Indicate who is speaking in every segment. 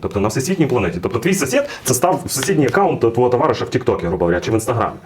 Speaker 1: тобто на всесвітній планеті. Тобто твій сусід це став сусідній аккаунт твого товариша в Тіктокі, грубо говоря, чи в інстаграмі.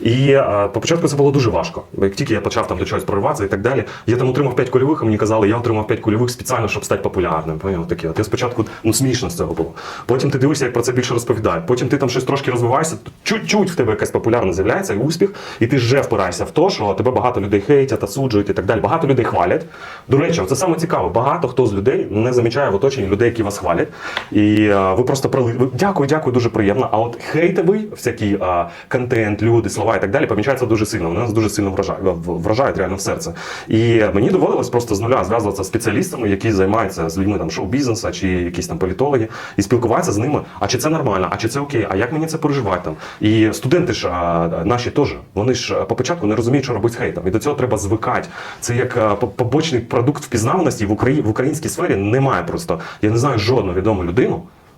Speaker 1: І а, по початку це було дуже важко. Як тільки я почав там до чогось прориватися і так далі, я там отримав 5 кульових, а мені казали, я отримав 5 кульових спеціально, щоб стати популярним. Поняв? Таке. От я спочатку ну смішно з цього було. Потім ти дивишся, як про це більше розповідають. Потім ти там щось трошки розвиваєшся, чуть-чуть в тебе якась популярність з'являється і успіх, і ти вже впираєшся в те, що тебе багато людей хейтять, осуджують і так далі. Багато людей хвалять. До речі, це саме цікаво. Багато хто з людей не замічає в оточенні людей, які вас хвалять. І а, ви просто прили... ви... Дякую, дякую, дуже приємно. А от хейтовий всякий а, контент, люди, слова і так далі помічається дуже сильно. Вони нас дуже сильно вражають, вражають реально в серце. І мені доводилось просто з нуля зв'язуватися з спеціалістами, які займаються з людьми там шоу-бізнесу чи якісь там політологи, і спілкуватися з ними. А чи це нормально, а чи це окей, а як мені це переживати там? І студенти ж а, наші теж, вони ж по початку не розуміють, що робити з хейтом. І до цього треба звикати. Це як а, побочний продукт впізнаваності в Україні в українській сфері немає просто. Я не знаю жодну відому primo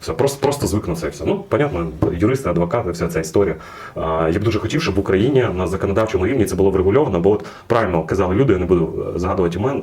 Speaker 1: Все, просто, просто звикнутися і все. Ну, понятно, юристи, адвокати, вся ця історія. А, Я б дуже хотів, щоб в Україні на законодавчому рівні це було врегульовано, бо от правильно казали люди, я не буду е, згадувати імен,